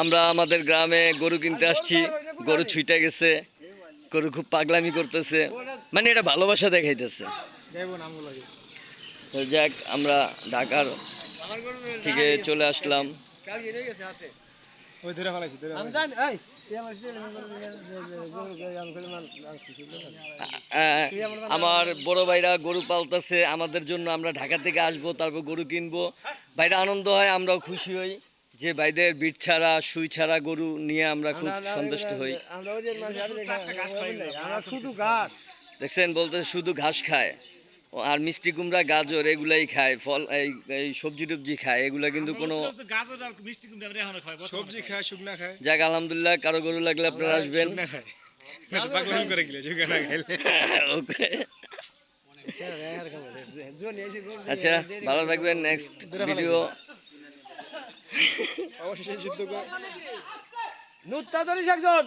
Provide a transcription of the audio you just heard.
আমরা আমাদের গ্রামে গরু কিনতে আসছি গরু ছুইটা গেছে গরু খুব পাগলামি করতেছে মানে এটা ভালোবাসা দেখাইতেছে তো যাক আমরা ঢাকার থেকে চলে আসলাম ওই ধরে ফেলাইছি ধরে আমি জানি এই তুই আমার আমার বড় ভাইরা গরু পালতেছে আমাদের জন্য আমরা ঢাকা থেকে আসব তারপর গরু কিনবো ভাইরা আনন্দ হয় আমরাও খুশি হই যে ভাইদের বিট ছাড়া সুই ছাড়া গরু নিয়ে আমরা খুব সন্তুষ্ট হই। আমরা ওই যে মানুষ আমরা শুধু গাছ দেখছেন বলতে শুধু ঘাস খায়। আর মিষ্টি কুমড়া গাজর এগুলাই খায় ফল এই সবজি টবজি খায় এগুলা কিন্তু কোনো সবজি খায় শুকনা খায়। যাক আলহামদুলিল্লাহ কারও গরু লাগলে আপনারা আসবেন। আচ্ছা ভালো থাকবেন। নেক্সট ভিডিও অবশেষে যুদ্ধ করে নুত্তা ধরিস একজন।